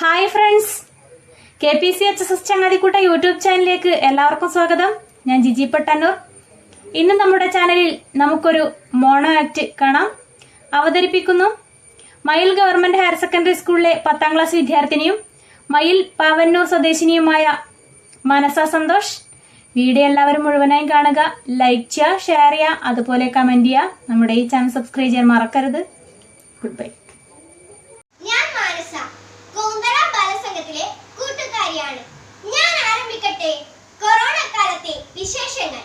Hi friends K P C H S ചങ്ങാതിക്കൂട്ട YouTube ചാനലിലേക്ക് എല്ലാവർക്കും സ്വാഗതം. ഞാൻ ജിജി പട്ടന്നൂർ. ഇന്ന് നമ്മുടെ ചാനലിൽ നമുക്കൊരു മോണോ ആക്ട് കാണാം. അവതരിപ്പിക്കുന്നു മയിൽ ഗവൺമെന്റ് ഹയർ സെക്കൻഡറി സ്കൂളിലെ പത്താം ക്ലാസ് വിദ്യാർത്ഥിനിയും മയിൽ പാവന്നൂർ സ്വദേശിനിയുമായ മനസ സന്തോഷ്. വീഡിയോ എല്ലാവരും മുഴുവനായും കാണുക. ലൈക്ക് ചെയ്യുക ഷെയർ ചെയ്യുക അതുപോലെ കമന്റ് ചെയ്യുക. നമ്മുടെ ഈ ചാനൽ സബ്സ്ക്രൈബ് ചെയ്യാൻ മറക്കരുത്. ഗുഡ് ബൈ ആരംഭിക്കട്ടെ കൊറോണ കാലത്തെ വിശേഷങ്ങൾ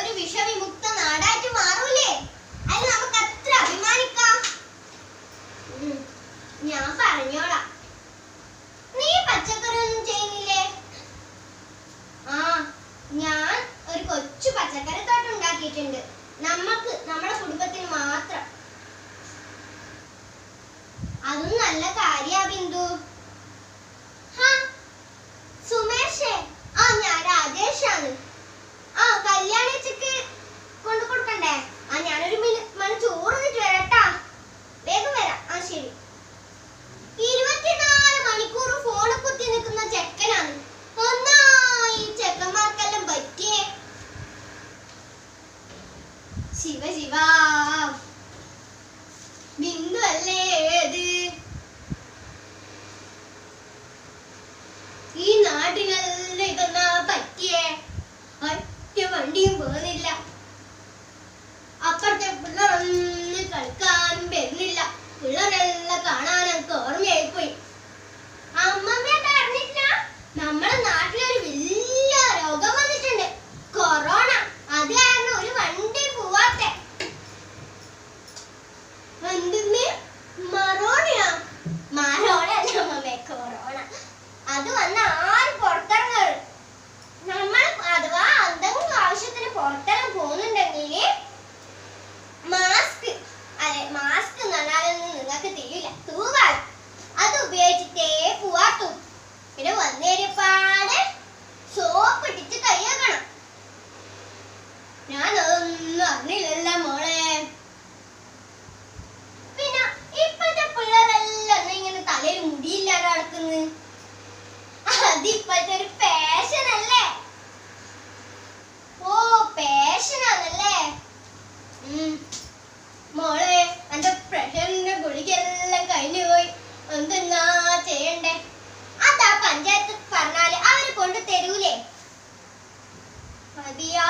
ഒരു വിഷവിമുക്ത നാടായിട്ട് മാറൂലേ? അത് നമുക്ക് അത്ര അഭിമാനിക്കാം? ഞാൻ പറഞ്ഞോളാം. നീ പച്ചക്കറി ഒന്നും ചെയ്യുന്നില്ലേ? ആ ഞാൻ ഒരു കൊച്ചു പച്ചക്കറി തോട്ടം ഉണ്ടാക്കിയിട്ടുണ്ട്. നമുക്ക് നമ്മുടെ കുടുംബത്തിന് മാത്രം. അതും നല്ല കാര്യാ ബിന്ദു. ശിവ. ബിന്ദു ഈ നാട്ടിലെല്ലാം ഇതൊന്നാ പറ്റിയേ? ഒറ്റ വണ്ടിയും പോകുന്നില്ല. അപ്പുറത്തെ പിള്ളേർ ഒന്ന് വരുന്നില്ല 你给我闹 എന്തെന്നാ ചെയ്യണ്ടേ? അതാ പഞ്ചായത്ത് പറഞ്ഞാൽ അവർ കൊണ്ട് തരൂലേ? മതിയാ.